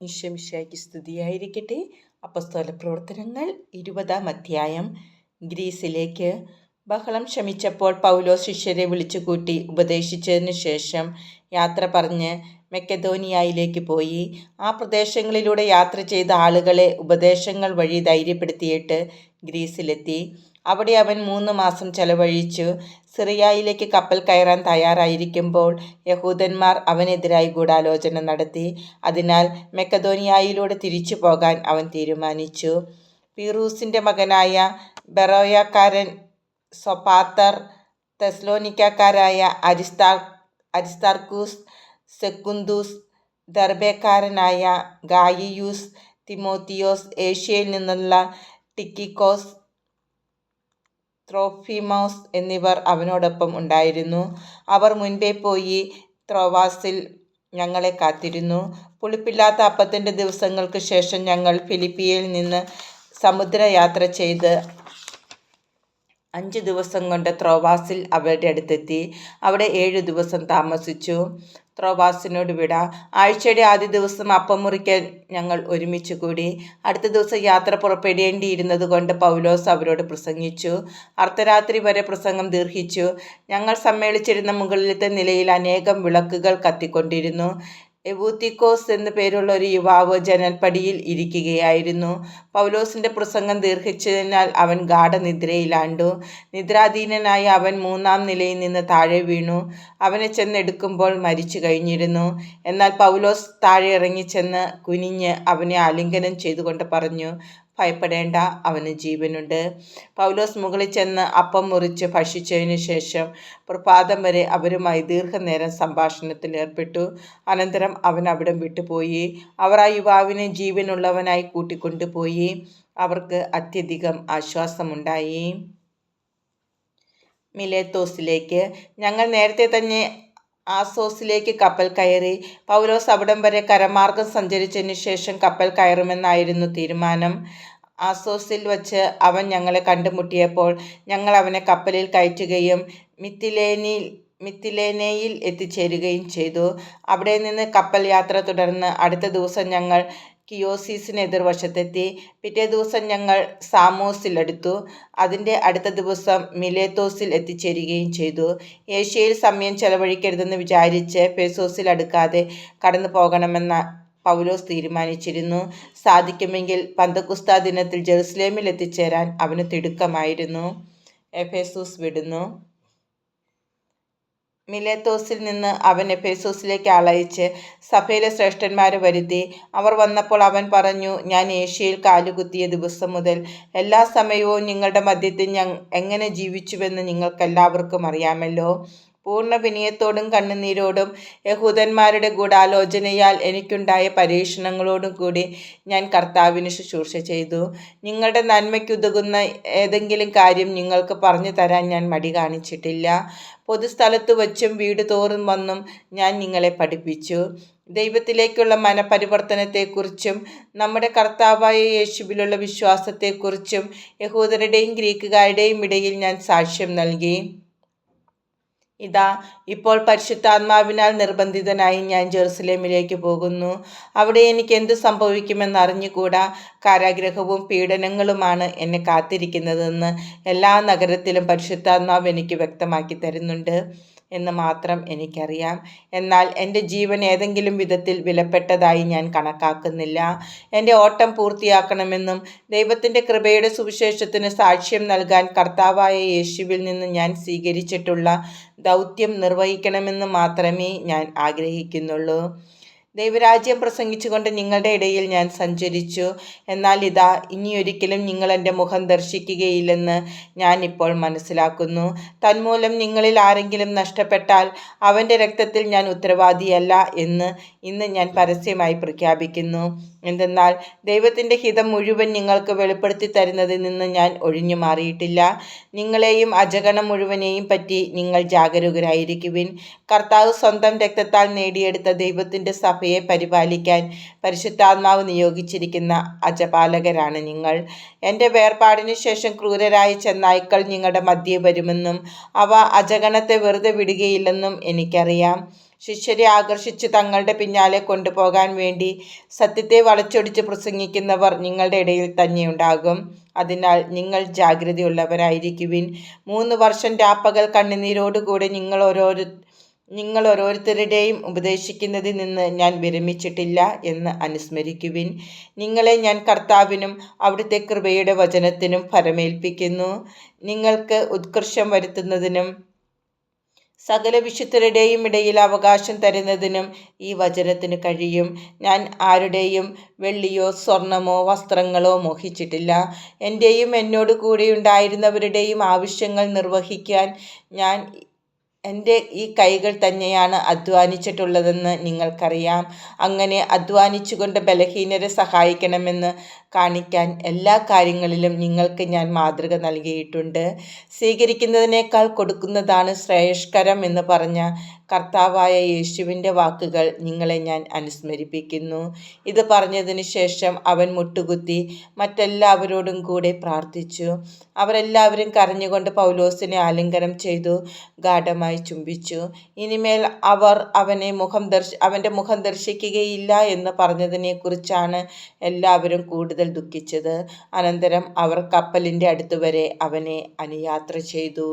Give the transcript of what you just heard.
ഈശ്വമിശായ്ക്ക് സ്തുതിയായിരിക്കട്ടെ അപ്പസ്തോല പ്രവർത്തനങ്ങൾ ഇരുപതാം അധ്യായം. ഗ്രീസിലേക്ക് ബഹളം ശമിച്ചപ്പോൾ പൗലോ ശിഷ്യരെ വിളിച്ചുകൂട്ടി ഉപദേശിച്ചതിന് ശേഷം യാത്ര പറഞ്ഞ് മെക്കധോനിയായിലേക്ക് പോയി. ആ പ്രദേശങ്ങളിലൂടെ യാത്ര ചെയ്ത ആളുകളെ ഉപദേശങ്ങൾ വഴി ധൈര്യപ്പെടുത്തിയിട്ട് ഗ്രീസിലെത്തി. അവിടെ അവൻ മൂന്ന് മാസം ചെലവഴിച്ചു. സിറിയായിലേക്ക് കപ്പൽ കയറാൻ തയ്യാറായിരിക്കുമ്പോൾ യഹൂദന്മാർ അവനെതിരായി ഗൂഢാലോചന നടത്തി. അതിനാൽ മെക്കദോനിയായിലൂടെ തിരിച്ചു പോകാൻ അവൻ തീരുമാനിച്ചു. പീറൂസിന്റെ മകനായ ബെറോയക്കാരൻ സൊപാത്തർ തെസ്ലോനിക്കാരായ അരിസ്താർ അരിസ്താർക്കൂസ് സെക്കുന്തൂസ് ദർബേക്കാരനായ ഗായിയൂസ് തിമോത്തിയോസ് ഏഷ്യയിൽ നിന്നുള്ള ടിക്കിക്കോസ് ത്രോഫിമോസ് എന്നിവർ അവനോടൊപ്പം ഉണ്ടായിരുന്നു. അവർ മുൻപേ പോയി ത്രോവാസിൽ ഞങ്ങളെ കാത്തിരുന്നു. പുളിപ്പില്ലാത്ത അപ്പത്തിന്റെ ദിവസങ്ങൾക്ക് ശേഷം ഞങ്ങൾ ഫിലിപ്പിയയിൽ നിന്ന് സമുദ്രയാത്ര ചെയ്ത് അഞ്ച് ദിവസം കൊണ്ട് ത്രോവാസിൽ അവരുടെ അടുത്തെത്തി. അവിടെ ഏഴ് ദിവസം താമസിച്ചു. ത്രോവാസിനോട് വിട ആഴ്ചയുടെ ആദ്യ ദിവസം അപ്പം മുറിക്കാൻ ഞങ്ങൾ ഒരുമിച്ച് കൂടി. അടുത്ത ദിവസം യാത്ര പുറപ്പെടേണ്ടിയിരുന്നത് കൊണ്ട് പൗലോസ് അവരോട് പ്രസംഗിച്ചു. അർദ്ധരാത്രി വരെ പ്രസംഗം ദീർഘിച്ചു. ഞങ്ങൾ സമ്മേളിച്ചിരുന്ന മുകളിലത്തെ നിലയിൽ അനേകം വിളക്കുകൾ കത്തിക്കൊണ്ടിരുന്നു. എവൂത്തിക്കോസ് എന്ന പേരുള്ള ഒരു യുവാവ് ജനൽപ്പടിയിൽ ഇരിക്കുകയായിരുന്നു. പൗലോസിന്റെ പ്രസംഗം ദീർഘിച്ചതിനാൽ അവൻ ഗാഠനിദ്രയിലാണ്ടു. നിദ്രാധീനനായ അവൻ മൂന്നാം നിലയിൽ നിന്ന് താഴെ വീണു. അവനെ ചെന്നെടുക്കുമ്പോൾ മരിച്ചു കഴിഞ്ഞിരുന്നു. എന്നാൽ പൗലോസ് താഴെ ഇറങ്ങിച്ചെന്ന് കുനിഞ്ഞ് അവനെ ആലിംഗനം ചെയ്തുകൊണ്ട് പറഞ്ഞു ഭയപ്പെടേണ്ട അവന് ജീവനുണ്ട്. പൗലോസ് മുകളിൽ ചെന്ന് അപ്പം മുറിച്ച് ഭക്ഷിച്ചതിനു ശേഷം പ്രഭാതം വരെ അവരുമായി ദീർഘനേരം സംഭാഷണത്തിൽ ഏർപ്പെട്ടു. അനന്തരം അവൻ അവിടെ വിട്ടുപോയി. അവർ ആ യുവാവിനെ ജീവനുള്ളവനായി കൂട്ടിക്കൊണ്ടുപോയി. അവർക്ക് അത്യധികം ആശ്വാസമുണ്ടായി. മിലേത്തോസിലേക്ക്. ഞങ്ങൾ നേരത്തെ തന്നെ ആസോസിലേക്ക് കപ്പൽ കയറി. പൗലോസ് അവിടം വരെ കരമാർഗം സഞ്ചരിച്ചതിന് ശേഷം കപ്പൽ കയറുമെന്നായിരുന്നു തീരുമാനം. ആസോസിൽ വച്ച് അവൻ ഞങ്ങളെ കണ്ടുമുട്ടിയപ്പോൾ ഞങ്ങൾ അവനെ കപ്പലിൽ കയറ്റുകയും മിത്തിലേനിൽ മിത്തിലേനയിൽ എത്തിച്ചേരുകയും ചെയ്തു. അവിടെ നിന്ന് കപ്പൽ യാത്ര തുടർന്ന് അടുത്ത ദിവസം ഞങ്ങൾ കിയോസീസിന് എതിർവശത്തെത്തി. പിറ്റേ ദിവസം ഞങ്ങൾ സാമോസിലെടുത്തു അതിന്റെ അടുത്ത ദിവസം മിലേത്തോസിൽ എത്തിച്ചേരുകയും ചെയ്തു. ഏഷ്യയിൽ സമയം ചെലവഴിക്കരുതെന്ന് വിചാരിച്ച് പെസോസിൽ അടുക്കാതെ കടന്നു പോകണമെന്ന പൗലോസ് തീരുമാനിച്ചിരുന്നു. സാധിക്കുമെങ്കിൽ പന്തക്കുസ്ത ദിനത്തിൽ ജെറുസലേമിൽ എത്തിച്ചേരാൻ അവന് തിടുക്കമായിരുന്നു. എഫേസൂസ് വിടുന്നു. മിലേത്തോസിൽ നിന്ന് അവൻ എഫേസോസിലേക്ക് ആളയച്ച് സഭയിലെ ശ്രേഷ്ഠന്മാരെ വരുത്തി. അവർ വന്നപ്പോൾ അവൻ പറഞ്ഞു ഞാൻ ഏഷ്യയിൽ കാലുകുത്തിയ ദിവസം മുതൽ എല്ലാ സമയവും നിങ്ങളുടെ മധ്യത്തിൽ ഞാൻ എങ്ങനെ ജീവിച്ചുവെന്ന് നിങ്ങൾക്കെല്ലാവർക്കും അറിയാമല്ലോ. പൂർണ വിനയത്തോടും കണ്ണുനീരോടും യഹൂദന്മാരുടെ ഗൂഢാലോചനയാൽ എനിക്കുണ്ടായ പരീക്ഷണങ്ങളോടും കൂടി ഞാൻ കർത്താവിന് ശുശ്രൂഷ ചെയ്തു. നിങ്ങളുടെ നന്മയ്ക്കുതകുന്ന ഏതെങ്കിലും കാര്യം നിങ്ങൾക്ക് പറഞ്ഞു തരാൻ ഞാൻ മടി കാണിച്ചിട്ടില്ല. പൊതുസ്ഥലത്ത് വച്ചും വീട് തോറും വന്നും ഞാൻ നിങ്ങളെ പഠിപ്പിച്ചു. ദൈവത്തിലേക്കുള്ള മനപരിവർത്തനത്തെക്കുറിച്ചും നമ്മുടെ കർത്താവായ യേശുവിലുള്ള വിശ്വാസത്തെക്കുറിച്ചും യഹൂദരുടെയും ഗ്രീക്കുകാരുടെയും ഇടയിൽ ഞാൻ സാക്ഷ്യം നൽകി. ഇതാ ഇപ്പോൾ പരിശുദ്ധാത്മാവിനാൽ നിർബന്ധിതനായി ഞാൻ ജെറുസലേമിലേക്ക് പോകുന്നു. അവിടെ എനിക്ക് എന്ത് സംഭവിക്കുമെന്ന് അറിഞ്ഞുകൂടാ കാരാഗ്രഹവും പീഡനങ്ങളുമാണ് എന്നെ കാത്തിരിക്കുന്നതെന്ന് എല്ലാ നഗരത്തിലും പരിശുദ്ധാത്മാവ് എനിക്ക് വ്യക്തമാക്കി തരുന്നുണ്ട്. എന്ന് മാത്രം എനിക്കറിയാം. എന്നാൽ എന്റെ ജീവൻ ഏതെങ്കിലും വിധത്തിൽ വിലപ്പെട്ടതായി ഞാൻ കണക്കാക്കുന്നില്ല. എന്റെ ഓട്ടം പൂർത്തിയാക്കണമെന്നും ദൈവത്തിന്റെ കൃപയുടെ സുവിശേഷത്തിന് സാക്ഷ്യം നൽകാൻ കർത്താവായ യേശുവിൽ നിന്ന് ഞാൻ സ്വീകരിച്ചിട്ടുള്ള ദൗത്യം നിർവഹിക്കണമെന്ന് മാത്രമേ ഞാൻ ആഗ്രഹിക്കുന്നുള്ളൂ. ദൈവരാജ്യം പ്രസംഗിച്ചുകൊണ്ട് നിങ്ങളുടെ ഇടയിൽ ഞാൻ സഞ്ചരിച്ചു. എന്നാൽ ഇതാ ഇനിയൊരിക്കലും നിങ്ങൾ എന്റെ മുഖം ദർശിക്കുകയില്ലെന്ന് ഞാൻ ഇപ്പോൾ മനസ്സിലാക്കുന്നു. തന്മൂലം നിങ്ങളിൽ ആരെങ്കിലും നഷ്ടപ്പെട്ടാൽ അവന്റെ രക്തത്തിൽ ഞാൻ ഉത്തരവാദിയല്ല എന്ന് ഇന്ന് ഞാൻ പരസ്യമായി പ്രഖ്യാപിക്കുന്നു. എന്തെന്നാൽ ദൈവത്തിന്റെ ഹിതം മുഴുവൻ നിങ്ങൾക്ക് വെളിപ്പെടുത്തി തരുന്നതിൽ നിന്ന് ഞാൻ ഒഴിഞ്ഞു മാറിയിട്ടില്ല. നിങ്ങളെയും അജഗണം മുഴുവനെയും പറ്റി നിങ്ങൾ ജാഗരൂകരായിരിക്കുവിൻ. കർത്താവ് സ്വന്തം രക്തത്താൽ നേടിയെടുത്ത ദൈവത്തിന്റെ സഭയെ പരിപാലിക്കാൻ പരിശുദ്ധാത്മാവ് നിയോഗിച്ചിരിക്കുന്ന അജപാലകരാണ് നിങ്ങൾ. എന്റെ വേർപാടിനു ശേഷം ക്രൂരരായി ചെന്നായ്ക്കൾ നിങ്ങളുടെ മധ്യേ വരുമെന്നും അവ അജഗണത്തെ വെറുതെ വിടുകയില്ലെന്നും എനിക്കറിയാം. ശിഷ്യരെ ആകർഷിച്ച് തങ്ങളുടെ പിന്നാലെ കൊണ്ടുപോകാൻ വേണ്ടി സത്യത്തെ വളച്ചൊടിച്ച് പ്രസംഗിക്കുന്നവർ നിങ്ങളുടെ ഇടയിൽ തന്നെയുണ്ടാകും. അതിനാൽ നിങ്ങൾ ജാഗ്രതയുള്ളവരായിരിക്കുവിൻ. മൂന്ന് വർഷം രാപ്പകൽ കണ്ണുനീരോടുകൂടി നിങ്ങൾ ഓരോരു നിങ്ങൾ ഓരോരുത്തരുടെയും ഉപദേശിക്കുന്നതിൽ നിന്ന് ഞാൻ വിരമിച്ചിട്ടില്ല എന്ന് അനുസ്മരിക്കുവിൻ. നിങ്ങളെ ഞാൻ കർത്താവിനും അവിടുത്തെ കൃപയുടെ വചനത്തിനും ഫലമേൽപ്പിക്കുന്നു. നിങ്ങൾക്ക് ഉത്കർഷം വരുത്തുന്നതിനും സകല വിശുദ്ധരുടെയും ഇടയിൽ അവകാശം തരുന്നതിനും ഈ വചനത്തിന് കഴിയും. ഞാൻ ആരുടെയും വെള്ളിയോ സ്വർണമോ വസ്ത്രങ്ങളോ മോഹിച്ചിട്ടില്ല. എന്റെയും എന്നോട് കൂടെ ഉണ്ടായിരുന്നവരുടെയും ആവശ്യങ്ങൾ നിർവഹിക്കാൻ ഞാൻ എന്റെ ഈ കൈകൾ തന്നെയാണ് അധ്വാനിച്ചിട്ടുള്ളതെന്ന് നിങ്ങൾക്കറിയാം. അങ്ങനെ അധ്വാനിച്ചുകൊണ്ട് ബലഹീനരെ സഹായിക്കണമെന്ന് കാണിക്കാൻ എല്ലാ കാര്യങ്ങളിലും നിങ്ങൾക്ക് ഞാൻ മാതൃക നൽകിയിട്ടുണ്ട്. സ്വീകരിക്കുന്നതിനേക്കാൾ കൊടുക്കുന്നതാണ് ശ്രേയസ്കരം എന്ന് പറഞ്ഞ കർത്താവായ യേശുവിന്റെ വാക്കുകൾ നിങ്ങളെ ഞാൻ അനുസ്മരിപ്പിക്കുന്നു. ഇത് പറഞ്ഞതിന് ശേഷം അവൻ മുട്ടുകുത്തി മറ്റെല്ലാവരോടും കൂടെ പ്രാർത്ഥിച്ചു. അവരെല്ലാവരും കരഞ്ഞുകൊണ്ട് പൗലോസിനെ ആലിംഗനം ചെയ്തു ഗാഠമായി ചുംബിച്ചു. ഇനിമേൽ അവർ അവനെ മുഖം ദർശ അവന്റെ മുഖം ദർശിക്കുകയില്ല എന്ന് പറഞ്ഞതിനെക്കുറിച്ചാണ് എല്ലാവരും കൂടുതൽ കൂടുതൽ ദുഃഖിച്ചത്. അനന്തരം അവർ കപ്പലിന്റെ അടുത്തുവരെ അവനെ അനുയാത്ര ചെയ്തു.